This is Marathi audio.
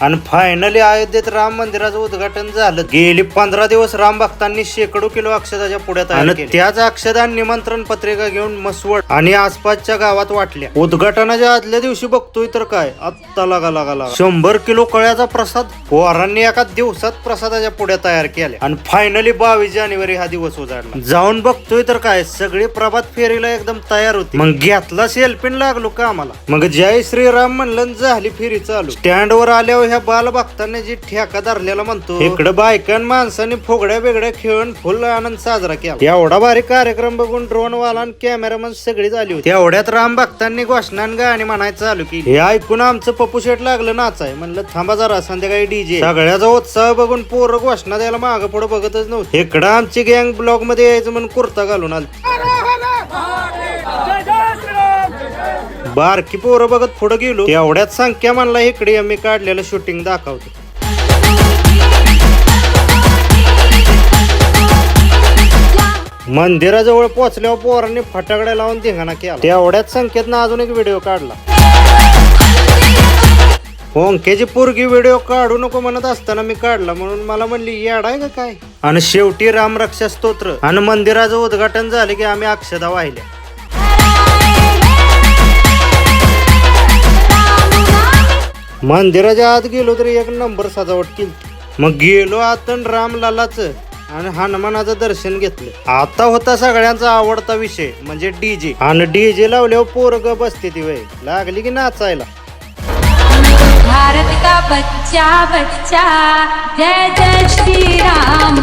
आणि फायनली अयोध्येत राम मंदिराचं उद्घाटन झालं. गेली पंधरा दिवस राम भक्तांनी शेकडो किलो अक्षदाच्या पुढ्यात आणि त्याच अक्षदान निमंत्रण पत्रिका घेऊन मसवड आणि आसपासच्या गावात वाटल्या. उद्घाटनाच्या आदल्या दिवशी बघतोय तर काय? आत्ता लागा लागा लागा. शंभर किलो कळ्याचा प्रसाद पोरांनी एका दिवसात प्रसादाच्या पुढ्या तयार केल्या. आणि फायनली बावीस जानेवारी हा दिवस उजाडला. जाऊन बघतोय तर काय? सगळी प्रभात फेरीला एकदम तयार होती. मग घेतला सेल्फीन लागलो का आम्हाला मग जय श्रीराम म्हणलं झाली फेरी चालू. स्टँड वर आल्यावर ह्या बाल भक्तांनी जी ठेका धरलेला म्हणतो इकडे बायकां माणसांनी फुगड्या बिगड्या खेळून फुल आनंद साजरा केला. एवढा भारी कार्यक्रम बघून ड्रोन वाला आणि कॅमेरामन सगळी झाली होती. एवढ्यात राम भक्तांनी घोषणा आणि गाणी म्हणायचं चालू केली. हे ऐकून आमचं पप्पू शेट लागलं नाचाय. म्हणलं थांबा जरा संध्याकाळी डीजे. सगळ्याचा उत्साह बघून पोरं घोषणा द्यायला मागं पुढे बघतच नव्हतं. इकडं आमची गँग ब्लॉकमध्ये यायचं म्हणून कुर्ता घालून आली बारकी पोरं बघत पुढे गेलो. एवढ्याच संख्या म्हणला इकडे मी काढलेलं शूटिंग दाखवतो. मंदिराजवळ पोहोचल्यावर पोरांनी फटाकड्या लावून धिंगाणा केला. तेवढ्याच संख्येतनं अजून एक व्हिडिओ काढला. ओंकेची पोरगी व्हिडिओ काढू नको म्हणत असताना मी काढला. म्हणून मला म्हणली येडाय का काय? आणि शेवटी रामरक्षा स्तोत्र. आणि मंदिराचं उद्घाटन झालं की आम्ही अक्षदा वाहिल्या. मंदिराच्या आत गेलो तरी एक नंबर सजावट केली. मग गेलो आतन अन रामलालाच आणि हनुमानाचं दर्शन घेतलं. आता होता सगळ्यांचा आवडता विषय म्हणजे डीजे आणि डीजे लावल्यावर पोरग बसते ती वय. लागली की नाचायला. भारत का बच्चा बच्चा जय जय श्री राम